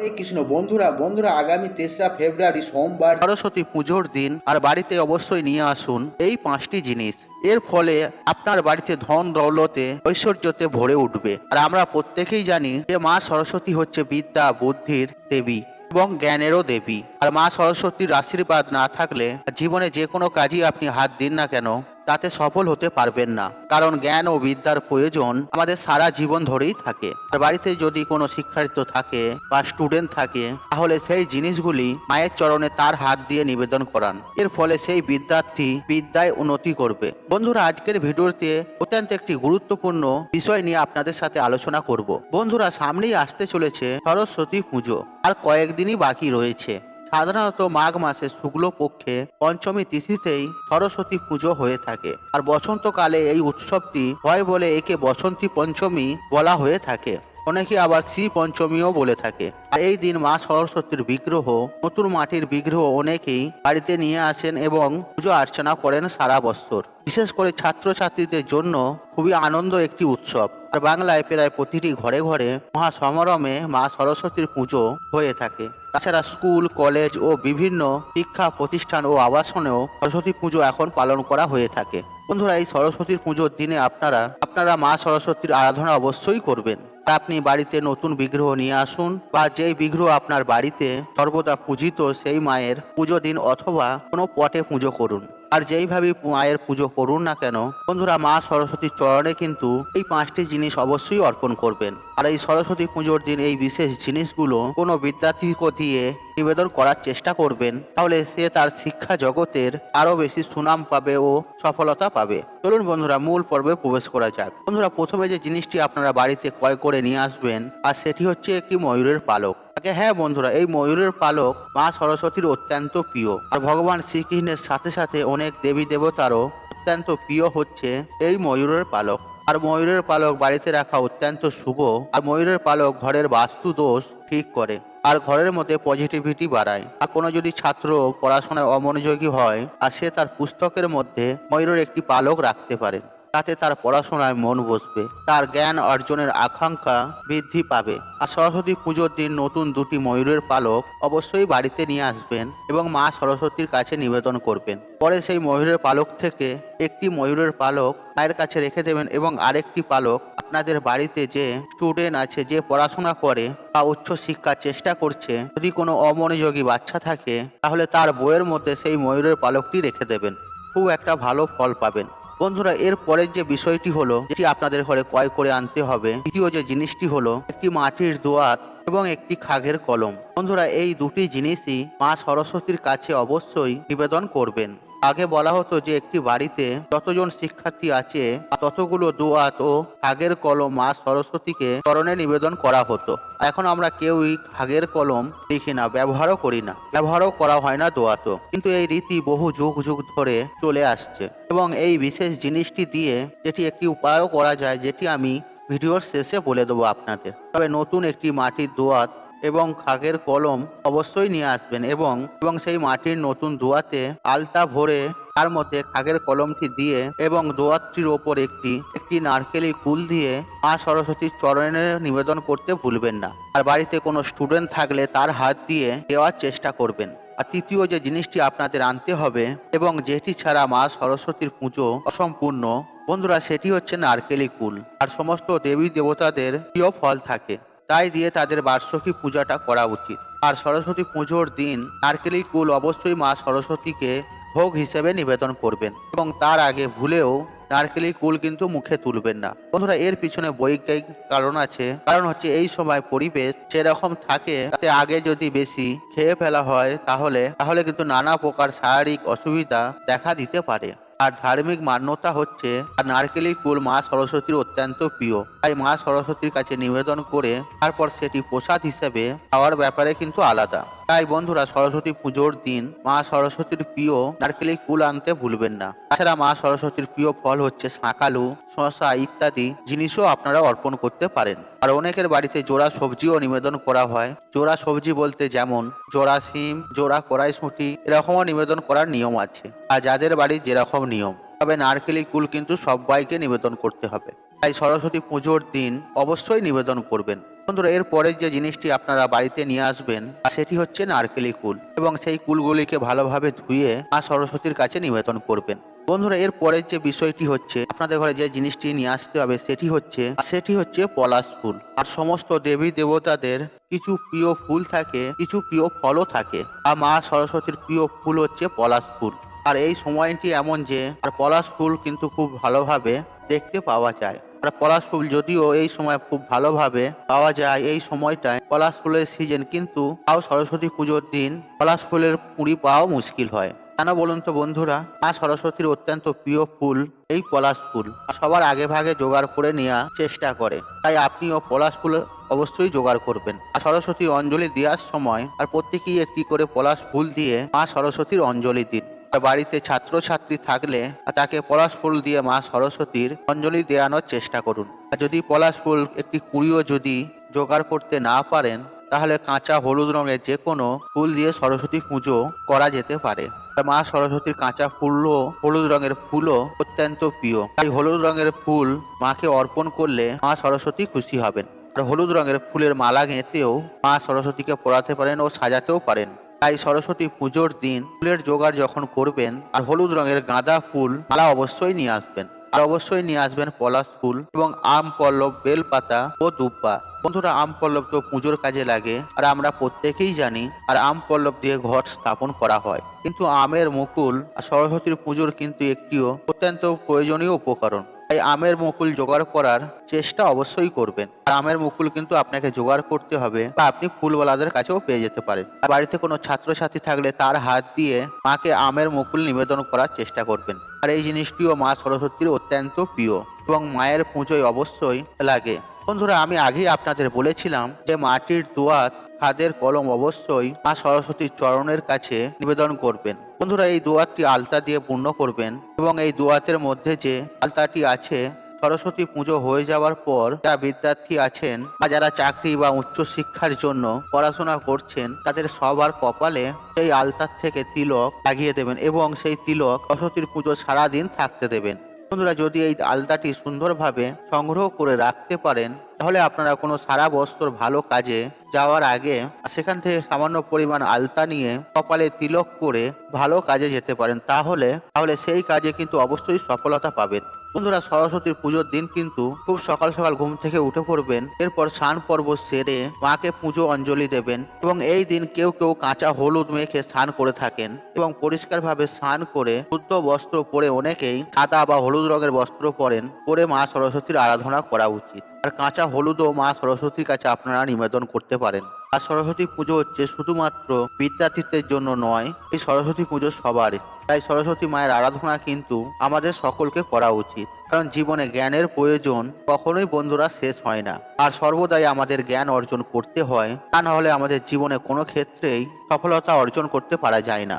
হরে কৃষ্ণ। বন্ধুরা বন্ধুরা, আগামী তেসরা ফেব্রুয়ারি সোমবার সরস্বতী পুজোর দিন, আর বাড়িতে অবশ্যই নিয়ে আসুন এই পাঁচটি জিনিস। এর ফলে আপনার বাড়িতে ধন দৌলতে ঐশ্বর্যতে ভরে উঠবে। আর আমরা প্রত্যেকেই জানি যে মা সরস্বতী হচ্ছে বিদ্যা, বুদ্ধির দেবী এবং জ্ঞানেরও দেবী। আর মা সরস্বতীর আশীর্বাদ না থাকলে জীবনে যে কোনো কাজই আপনি হাত দিন না কেন তাতে সফল হতে পারবেন না। কারণ জ্ঞান ও বিদ্যার প্রয়োজন আমাদের সারা জীবন ধরেই থাকে। আর বাড়িতে যদি কোনো শিক্ষার্থী থাকে বা স্টুডেন্ট থাকে, তাহলে সেই জিনিসগুলি মায়ের চরণে তার হাত দিয়ে নিবেদন করান। এর ফলে সেই বিদ্যার্থী বিদ্যায় উন্নতি করবে। বন্ধুরা, আজকের ভিডিওতে অত্যন্ত একটি গুরুত্বপূর্ণ বিষয় নিয়ে আপনাদের সাথে আলোচনা করব। বন্ধুরা, সামনেই আসতে চলেছে সরস্বতী পুজো। আর কয়েকদিনই বাকি রয়েছে। সাধারণত মাঘ মাসে শুক্ল পক্ষে পঞ্চমী তিথিতেই সরস্বতী পুজো হয়ে থাকে। আর বসন্তকালে এই উৎসবটি হয় বলে একে বসন্তী পঞ্চমী বলা হয়ে থাকে। অনেকে আবার শ্রী পঞ্চমীও বলে থাকে। আর এই দিন মা সরস্বতীর বিগ্রহ নতুন মাটির বিগ্রহ অনেকেই বাড়িতে নিয়ে আসেন এবং পুজো অর্চনা করেন সারা বছর। বিশেষ করে ছাত্রছাত্রীদের জন্য খুবই আনন্দ একটি উৎসব। আর বাংলায় প্রায় প্রতিটি ঘরে ঘরে মহা সমারমে মা সরস্বতীর পুজো হয়ে থাকে। তাছাড়া স্কুল, কলেজ ও বিভিন্ন শিক্ষা প্রতিষ্ঠান ও আবাসনেও সরস্বতী পুজো এখন পালন করা হয়ে থাকে। বন্ধুরা, এই সরস্বতীর পুজোর দিনে আপনারা আপনারা মা সরস্বতীর আরাধনা অবশ্যই করবেন। আপনি বাড়িতে নতুন বিগ্রহ নিয়ে আসুন, বা যেই বিগ্রহ আপনার বাড়িতে সর্বদা পূজিত সেই মায়ের পুজো দিন অথবা কোনো পটে পুজো করুন। আর যেইভাবে মায়ের পুজো করুন না কেন, বন্ধুরা, মা সরস্বতীর চরণে কিন্তু এই পাঁচটি জিনিস অবশ্যই অর্পণ করবেন। আর এই সরস্বতী পুজোর দিন এই বিশেষ জিনিসগুলো কোনো বিদ্যার্থীকে দিয়ে নিবেদন করার চেষ্টা করবেন, তাহলে সে তার শিক্ষা জগতের আরও বেশি সুনাম পাবে ও সফলতা পাবে। চলুন বন্ধুরা, মূল পর্বে প্রবেশ করা যাক। বন্ধুরা, প্রথমে যে জিনিসটি আপনারা বাড়িতে ক্রয় করে নিয়ে আসবেন, আর সেটি হচ্ছে একটি ময়ূরের পালক। আগে হ্যাঁ বন্ধুরা, এই ময়ূরের পালক মা সরস্বতীর অত্যন্ত প্রিয়। আর ভগবান শ্রীকৃষ্ণের সাথে সাথে অনেক দেবী দেবতারও অত্যন্ত প্রিয় হচ্ছে এই ময়ূরের পালক। আর ময়ূরের পালক বাড়িতে রাখা অত্যন্ত শুভ। আর ময়ূরের পালক ঘরের বাস্তু দোষ ঠিক করে। আর ঘরের মধ্যে পজিটিভিটি বাড়ায়। আর কোনো যদি ছাত্র পড়াশোনায় অমনোযোগী হয়, আর সে তার পুস্তকের মধ্যে ময়ূরের একটি পালক রাখতে পারে। তাতে তার পড়াশোনায় মন বসবে। তার জ্ঞান অর্জনের আকাঙ্ক্ষা বৃদ্ধি পাবে। আর সরস্বতী পুজোর দিন নতুন দুটি ময়ূরের পালক অবশ্যই বাড়িতে নিয়ে আসবেন এবং মা সরস্বতীর কাছে নিবেদন করবেন। পরে সেই ময়ূরের পালক থেকে একটি ময়ূরের পালক মায়ের কাছে রেখে দেবেন এবং আরেকটি পালক আপনাদের বাড়িতে যে স্টুডেন্ট আছে, যে পড়াশোনা করে বা উচ্চ শিক্ষার চেষ্টা করছে, যদি কোনো অমনোযোগী বাচ্চা থাকে, তাহলে তার বইয়ের মধ্যে সেই ময়ূরের পালকটি রেখে দেবেন। খুব একটা ভালো ফল পাবেন। বন্ধুরা, এর পরের যে বিষয়টি হলো, যেটি আপনাদের ঘরে ক্রয় করে আনতে হবে, দ্বিতীয় যে জিনিসটি হলো, একটি মাটির দোয়াত এবং একটি খাগের কলম। বন্ধুরা, এই দুটি জিনিসই মা সরস্বতীর কাছে অবশ্যই নিবেদন করবেন। আগে বলা হতো যে একটি বাড়িতে যতজন শিক্ষার্থী আছে, ততগুলো দোয়াত ও হাগের কলম মা সরস্বতীকে স্মরণে নিবেদন করা হতো। এখন আমরা কেউই খাগের কলম লিখি না, ব্যবহারও করি না। ব্যবহারও করা হয় না দোয়াত। কিন্তু এই রীতি বহু যুগ যুগ ধরে চলে আসছে। এবং এই বিশেষ জিনিসটি দিয়ে যেটি একটি উপায়ও করা যায়, যেটি আমি ভিডিওর শেষে বলে দেবো আপনাদের। তবে নতুন একটি মাটির দোয়াত এবং খাগের কলম অবশ্যই নিয়ে আসবেন এবং এবং সেই মাটির নতুন দোয়াতে আলতা ভরে তার মধ্যে খাগের কলমটি দিয়ে এবং দোয়াতটির ওপর একটি একটি নারকেলি ফুল দিয়ে মা সরস্বতীর চরণে নিবেদন করতে ভুলবেন না। আর বাড়িতে কোনো স্টুডেন্ট থাকলে তার হাত দিয়ে দেওয়ার চেষ্টা করবেন। আর তৃতীয় যে জিনিসটি আপনাদের আনতে হবে এবং যেটি ছাড়া মা সরস্বতীর পুজো অসম্পূর্ণ, বন্ধুরা সেটি হচ্ছে নারকেলি কুল আর সমস্ত দেবী দেবতাদের প্রিয় ফল থাকে। তাই দিয়ে তাদের বার্ষিকী পূজাটা করা উচিত। আর সরস্বতী পুজোর দিন নারকেলি কুল অবশ্যই মা সরস্বতীকে ভোগ হিসেবে নিবেদন করবেন এবং তার আগে ভুলেও নারকেলি কুল কিন্তু মুখে তুলবেন না। বন্ধুরা, এর পিছনে বৈজ্ঞানিক কারণ আছে। কারণ হচ্ছে এই সময় পরিবেশ সেরকম থাকে তাতে আগে যদি বেশি খেয়ে ফেলা হয় তাহলে তাহলে কিন্তু নানা প্রকার শারীরিক অসুবিধা দেখা দিতে পারে। আর ধার্মিক মান্যতা হচ্ছে আর নারকেলি কুল মা সরস্বতীর অত্যন্ত প্রিয়। তাই মা সরস্বতীর কাছে নিবেদন করে তারপর সেটি প্রসাদ হিসেবে খাওয়ার ব্যাপারে কিন্তু আলাদা। তাই বন্ধুরা সরস্বতী পুজোর দিন মা সরস্বতীর প্রিয় নারকেলি কুল আনতে ভুলবেন না। তাছাড়া মা সরস্বতীর প্রিয় ফল হচ্ছে শাঁকালু শশা ইত্যাদি জিনিসও আপনারা অর্পণ করতে পারেন। আর অনেকের বাড়িতে জোড়া সবজিও নিবেদন করা হয়। জোড়া সবজি বলতে যেমন জোড়া সিম জোড়া কড়াইশুঁটি, এরকমও নিবেদন করার নিয়ম আছে। আর যাদের বাড়ির যেরকম নিয়ম, তবে নারকেলি কুল কিন্তু সবাইকে নিবেদন করতে হবে। তাই সরস্বতী পুজোর দিন অবশ্যই নিবেদন করবেন। বন্ধুরা, এর পরের যে জিনিসটি আপনারা বাড়িতে নিয়ে আসবেন, সেটি হচ্ছে নারকেলি কুল এবং সেই কুলগুলিকে ভালোভাবে ধুয়ে মা সরস্বতীর কাছে নিবেদন করবেন। বন্ধুরা, এর পরের যে বিষয়টি হচ্ছে, আপনাদের ঘরে যে জিনিসটি নিয়ে আসতে হবে, সেটি হচ্ছে সেটি হচ্ছে পলাশ ফুল। আর সমস্ত দেবী দেবতাদের কিছু প্রিয় ফুল থাকে, কিছু প্রিয় ফলও থাকে। আর মা সরস্বতীর প্রিয় ফুল হচ্ছে পলাশ ফুল। আর এই সময়টি এমন যে, আর পলাশ ফুল কিন্তু খুব ভালোভাবে দেখতে পাওয়া যায়। পলাশ ফুল যদিও এই সময় খুব ভালোভাবে পাওয়া যায় এই সময়টায়, পলাশ ফুলের সিজন কিন্তু তাও সরস্বতী পুজোর দিন পলাশ ফুলের পুরি পাওয়া মুশকিল হয়। কেন বলুন তো বন্ধুরা? মা সরস্বতীর অত্যন্ত প্রিয় ফুল এই পলাশ ফুল। সবার আগে ভাগে জোগাড় করে নেওয়া চেষ্টা করে। তাই আপনিও পলাশ ফুল অবশ্যই জোগাড় করবেন। আর সরস্বতী অঞ্জলি দেওয়ার সময় আর প্রত্যেকেই একটি করে পলাশ ফুল দিয়ে মা সরস্বতীর অঞ্জলি দিন। বাড়িতে ছাত্রছাত্রী থাকলে তাকে পলাশ ফুল দিয়ে মা সরস্বতীর অঞ্জলি দেওয়ানোর চেষ্টা করুন। আর যদি পলাশ ফুল একটি কুড়িও যদি জোগাড় করতে না পারেন, তাহলে কাঁচা হলুদ রঙের যে কোনো ফুল দিয়ে সরস্বতী পুজো করা যেতে পারে। মা সরস্বতীর কাঁচা ফুলও হলুদ রঙের ফুলও অত্যন্ত প্রিয়। তাই হলুদ রঙের ফুল মাকে অর্পণ করলে মা সরস্বতী খুশি হবেন। আর হলুদ রঙের ফুলের মালা গেঁথেও মা সরস্বতীকে পরাতে পারেন ও সাজাতেও পারেন। তাই সরস্বতী পুজোর দিন ফুলের জোগাড় যখন করবেন, আর হলুদ রঙের গাঁদা ফুল মালা অবশ্যই নিয়ে আসবেন। আর অবশ্যই নিয়ে আসবেন পলাশ ফুল এবং আম, পল্লব, বেলপাতা ও দুব্বা। বন্ধুরা, আম, পল্লব তো পুজোর কাজে লাগে, আর আমরা প্রত্যেকেই জানি, আর আম, পল্লব দিয়ে ঘট স্থাপন করা হয়। কিন্তু আমের মুকুল আর সরস্বতীর পুজোর কিন্তু একটিও অত্যন্ত প্রয়োজনীয় উপকরণ। তাই আমের মুকুল জোগাড় করার চেষ্টা অবশ্যই করবেন। আর আমের মুকুল কিন্তু আপনাকে জোগাড় করতে হবে বা আপনি ফুলওয়ালাদের কাছেও পেয়ে যেতে পারেন। আর বাড়িতে কোনো ছাত্রছাত্রী থাকলে তার হাত দিয়ে মাকে আমের মুকুল নিবেদন করার চেষ্টা করবেন। আর এই জিনিসটিও মা সরস্বতীর অত্যন্ত প্রিয় এবং মায়ের পুজোয় অবশ্যই লাগে। বন্ধুরা, আমি আগেই আপনাদের বলেছিলাম যে মাটির দোয়াত খাদের কলম অবশ্যই মা সরস্বতীর চরণের কাছে নিবেদন করবেন। বন্ধুরা, এই দোয়াতটি আলতা দিয়ে পূর্ণ করবেন এবং এই দোয়াতের মধ্যে যে আলতাটি আছে, সরস্বতী পুজো হয়ে যাওয়ার পর যা বিদ্যার্থী আছেন বা যারা চাকরি বা উচ্চ শিক্ষার জন্য পড়াশোনা করছেন, তাদের সবার কপালে সেই আলতার থেকে তিলক লাগিয়ে দেবেন এবং সেই তিলক সরস্বতীর পুজো সারাদিন থাকতে দেবেন। বন্ধুরা, যদি এই আলতাটি সুন্দরভাবে সংগ্রহ করে রাখতে পারেন তাহলে আপনারা কোনো সারা বছর ভালো কাজে যাওয়ার আগে সেখান থেকে সামান্য পরিমাণ আলতা নিয়ে কপালে তিলক করে ভালো কাজে যেতে পারেন, তাহলে তাহলে সেই কাজে কিন্তু অবশ্যই সফলতা পাবেন। বন্ধুরা, সরস্বতীর পুজোর দিন কিন্তু খুব সকাল সকাল ঘুম থেকে উঠে পড়বেন, এরপর স্নান পর্ব সেরে মাকে পুজো অঞ্জলি দেবেন এবং এই দিন কেউ কেউ কাঁচা হলুদ মেখে স্নান করে থাকেন এবং পরিষ্কারভাবে স্নান করে শুদ্ধ বস্ত্র পরে অনেকেই সাদা বা হলুদ রঙের বস্ত্র পরেন, পরে মা সরস্বতীর আরাধনা করা উচিত। আর কাঁচা হলুদও মা সরস্বতীর কাছে আপনারা নিবেদন করতে পারেন। আর সরস্বতী পুজো হচ্ছে শুধুমাত্র বিদ্যার্থীদের জন্য নয়, এই সরস্বতী পুজো সবারই তাই সরস্বতী মায়ের আরাধনা কিন্তু আমাদের সকলকে করা উচিত। কারণ জীবনে জ্ঞানের প্রয়োজন কখনোই বন্ধুরা শেষ হয় না। আর সর্বদাই আমাদের জ্ঞান অর্জন করতে হয়, তা না হলে আমাদের জীবনে কোনো ক্ষেত্রেই সফলতা অর্জন করতে পারা যায় না।